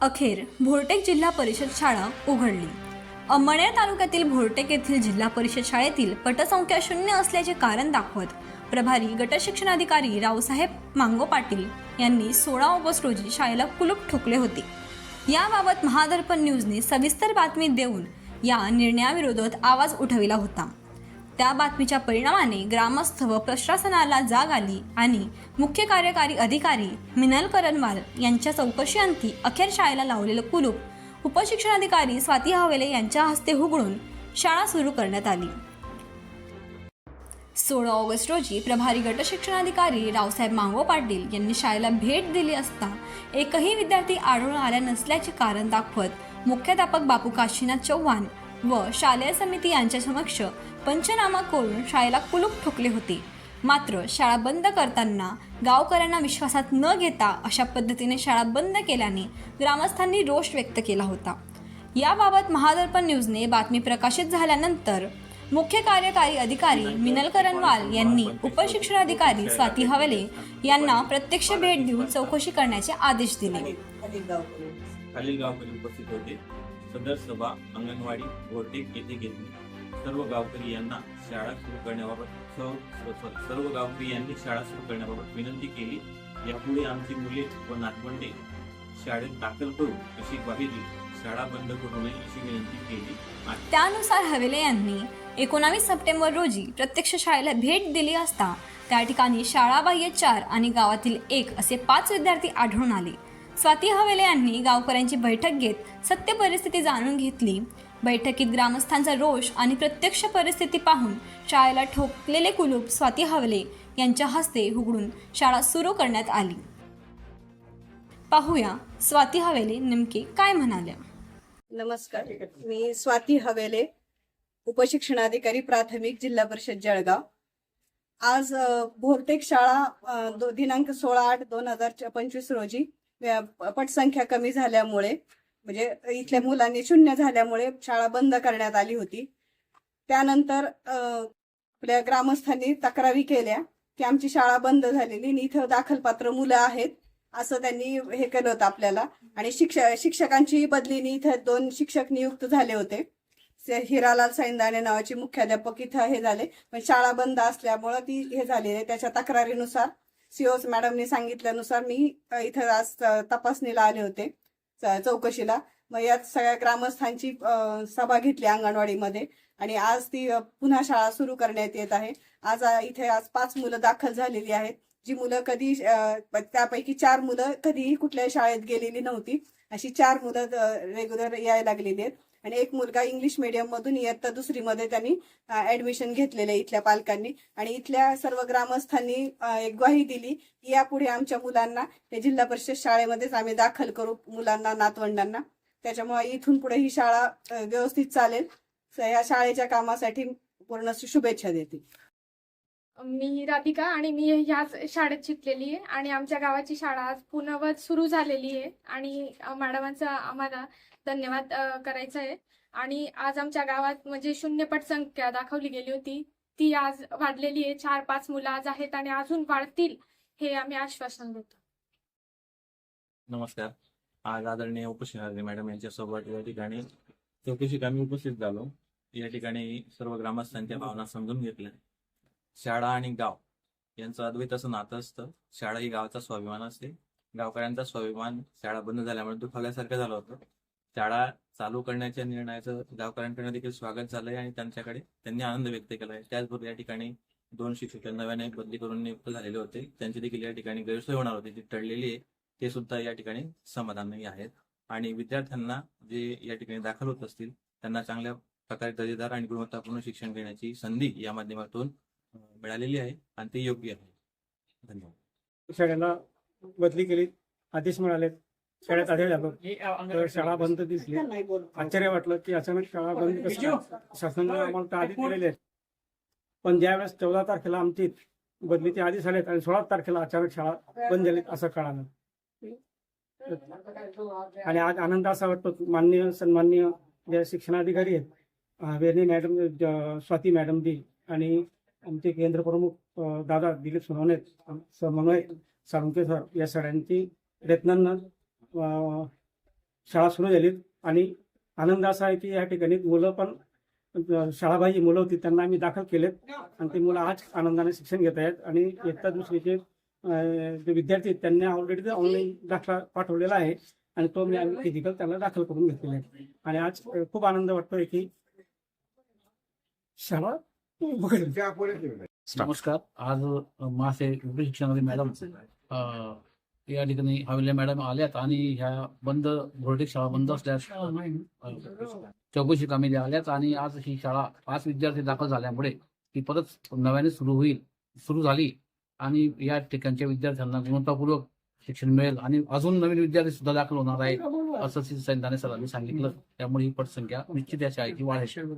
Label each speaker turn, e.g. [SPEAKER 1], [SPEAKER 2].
[SPEAKER 1] अखेर भोरटेक जिल्हा परिषद शाळा उघडली. अंमळनेर तालुक्यातील भोरटेक येथील जिल्हा परिषद शाळेतील पटसंख्या शून्य असल्याचे कारण दाखवत प्रभारी गटशिक्षणाधिकारी रावसाहेब मांगो पाटील यांनी सोळा ऑगस्ट रोजी शाळेला कुलूप ठोकले होते. याबाबत महादर्पण न्यूजने सविस्तर बातमी देऊन या निर्णयाविरोधात आवाज उठविला होता. त्या बातमीच्या परिणामाने ग्रामस्थ व प्रशासनाला जाग आली आणि मुख्य कार्यकारी अधिकारी मिनल करनवाल यांच्या चौकशीअंती अखेर शाळेला लावलेलं कुलूप उपशिक्षणाधिकारी स्वाती हवेले यांच्या हस्ते उघडून शाळा सुरू करण्यात आली. सोळा ऑगस्ट रोजी प्रभारी गटशिक्षणाधिकारी रावसाहेब मांगो पाटील यांनी शाळेला भेट दिली असता एकही विद्यार्थी आढळून आल्या नसल्याचे कारण दाखवत मुख्याध्यापक बापू काशीनाथ चव्हाण व शालेय समिती यांच्या समक्ष पंचनामा करून शाळेला कुलूप ठोकले होते. मात्र शाळा बंद करताना गावकऱ्यांना विश्वासात न घेता अशा पद्धतीने शाळा बंद केल्याने ग्रामस्थांनी रोष व्यक्त केला होता. याबाबत महादर्पण न्यूजने बातमी प्रकाशित झाल्यानंतर मुख्य कार्यकारी अधिकारी मिनल करनवाल यांनी उपशिक्षणाधिकारी स्वाती हवेले यांना प्रत्यक्ष भेट देऊन चौकशी करण्याचे आदेश दिले.
[SPEAKER 2] सदर सभा अंगणवाडी भोरटेक येथे घेतली. सर्व गावकरी यांना शाळा सुरू करण्याबाबत सर्व सर्व गावकरी यांनी शाळा सुरू करण्याबाबत विनंती केली. यापुढे आमची मुले व नातवंडे शाळेत दाखल करू अशी ग्वाही दिली. शाळा बंद करू नये अशी विनंती केली.
[SPEAKER 1] त्यानुसार हवेले यांनी एकोणावीस सप्टेंबर रोजी प्रत्यक्ष शाळेला भेट दिली असता त्या ठिकाणी शाळाबाह्य चार आणि गावातील एक असे पाच विद्यार्थी आढळून आले. स्वाती हवेले यांनी गावकऱ्यांची बैठक घेत सत्य परिस्थिती जाणून घेतली. बैठकीत ग्रामस्थांचा रोष आणि प्रत्यक्ष परिस्थिती पाहून शाळेला ठोकलेले कुलूप स्वाती हवेले यांच्या हस्ते उघडून शाळा सुरू करण्यात आली. पाहूया स्वाती हवेले नेमके काय म्हणाल्या
[SPEAKER 3] नमस्कार मी स्वाती हवेले उपशिक्षणाधिकारी प्राथमिक जिल्हा परिषद जळगाव. आज भोरटेक शाळा दो- दिनांक सोळा आठ दोन हजार पंचवीस रोजी पटसंख्या कमी झाल्यामुळे म्हणजे इथल्या मुलांनी शून्य झाल्यामुळे शाळा बंद करण्यात आली होती. त्यानंतर आपल्या ग्रामस्थांनी तक्रारी केल्या की आमची शाळा बंद झालेली आणि इथं दाखलपात्र मुलं आहेत असं त्यांनी हे केलं होतं आपल्याला. आणि शिक्षक शिक्षकांची बदलीने इथं दोन शिक्षक नियुक्त झाले होते. से- हिरालाल सैंदाणे नावाचे मुख्याध्यापक इथं हे झाले. पण शाळा बंद असल्यामुळं ती हे झालेली आहे. त्याच्या तक्रारीनुसार सीओस मॅडमनी सांगितल्यानुसार मी इथं आज तपासणीला आले होते चौकशीला. मग यात सगळ्या ग्रामस्थांची सभा घेतली अंगणवाडीमध्ये आणि आज ती पुन्हा शाळा सुरू करण्यात येत आहे. आज इथे आज पाच मुलं दाखल झालेली आहेत. जी मुलं कधी त्यापैकी चार मुलं कधीही कुठल्याही शाळेत गेलेली नव्हती. अशी चार मुलं रेग्युलर यायला लागलेली आहेत. आणि एक मुलगा इंग्लिश मीडियम मधून इयत्ता दुसरी मध्ये त्यांनी ऍडमिशन घेतलेलं आहे इथल्या पालकांनी. आणि इथल्या सर्व ग्रामस्थांनी एक ग्वाही दिली की यापुढे आमच्या मुलांना हे जिल्हा परिषद शाळेमध्येच आम्ही दाखल करू मुलांना नातवंडांना. त्याच्यामुळे इथून पुढे ही शाळा व्यवस्थित चालेल. या शाळेच्या कामासाठी पूर्ण शुभेच्छा देते.
[SPEAKER 4] मी राधिका आणि मी ह्याच शाळेत शिकलेली आहे. आणि आमच्या गावाची शाळा आज पूर्णवत सुरू झालेली आहे. आणि मॅडमांचा आम्हाला धन्यवाद करायचा आहे. आणि आज आमच्या गावात म्हणजे शून्य पटसंख्या दाखवली गेली होती. ती आज वाढलेली आहे. चार पाच मुलं आज आहेत आणि अजून वाढतील हे आम्ही आश्वासन देतो.
[SPEAKER 2] नमस्कार. आज आदरणीय उपशिक्षणाधिकारी मॅडम यांच्यासोबत या ठिकाणी चौकशी आम्ही उपस्थित झालो. या ठिकाणी सर्व ग्रामस्थांच्या भावना समजून घेतल्या. शाळा आणि गाव. यांचं अद्वैत असं नातं असतं. शाळा ही गावाचा स्वाभिमान असते. गावकऱ्यांचा स्वाभिमान शाळा बंद झाल्यामुळे दुखावल्यासारखं झालं होतं. शाळा चालू करण्याच्या निर्णयाचं गावकऱ्यांकडे देखील स्वागत झालंय आणि त्यांच्याकडे त्यांनी आनंद व्यक्त केलाय. त्याचबरोबर या ठिकाणी दोन शिक्षक नव्याने बदली करून नियुक्त झालेले होते. त्यांची देखील या ठिकाणी गैरसोय होणार होती. ती टळलेली आहे ते सुद्धा या ठिकाणी समाधानी आहेत. आणि विद्यार्थ्यांना जे या ठिकाणी दाखल होत असतील त्यांना चांगल्या प्रकारे दर्जेदार आणि गुणवत्तापूर्ण शिक्षण घेण्याची संधी या माध्यमातून मिळालेली आहे आणि ते योग्य आहे. धन्यवाद.
[SPEAKER 5] शाळेला बदली केली आदेश मिळाले शाळेत आढळ झालो तर शाळा बंद दिसली. आश्चर्य वाटलं की अचानक शाळा बंद कसं काय? शासनाने आम्हाला तर आदेश दिलेले आहेत. पण ज्यावेळेस चौदा तारखेला आमची बदलीचे आदेश आलेत आणि सोळा तारखेला अचानक शाळा बंद झालीत असं कळालं. आणि आज आनंद असा वाटतो माननीय सन्माननीय जे शिक्षणाधिकारी आहेत वेरणे मॅडम ज- स्वाती मॅडम दी आणि आमचे केंद्र प्रमुख दादा दिलीप सोनवणे समन्वय साळुंके सर या सगळ्यांची प्रयत्नांना शाळा सुरू झाली आणि आनंद असा आहे की या ठिकाणी मुलं पण शाळाबाई मुलं होती त्यांना आम्ही दाखल केलेत. आणि ते मुलं आज आनंदाने शिक्षण घेत आहेत आणि इयत्ता दुसरीचे जे विद्यार्थी आहेत त्यांनी ऑलरेडी ऑनलाईन दाखला पाठवलेला आहे आणि तो मी आम्ही फिजिकल त्यांना दाखल करून घेतलेला आहे. आणि आज खूप आनंद वाटतोय की शाळा
[SPEAKER 6] नमस्कार. आज मासे उच्च शिक्षणामध्ये मॅडम या ठिकाणी हवेल्या मॅडम आल्यात आणि ह्या बंद भोरटेक शाळा बंद असल्यास चौकशी कामी आल्यात आणि आज ही शाळा पाच विद्यार्थी दाखल झाल्यामुळे ती परत नव्याने सुरू होईल सुरू झाली आणि या ठिकाणच्या विद्यार्थ्यांना गुणवत्तापूर्वक शिक्षण मिळेल आणि अजून नवीन विद्यार्थी सुद्धा दाखल होणार आहेत असं सैन्याने सरांनी सांगितलं. त्यामुळे ही पटसंख्या निश्चित या शाळेची वाढेल.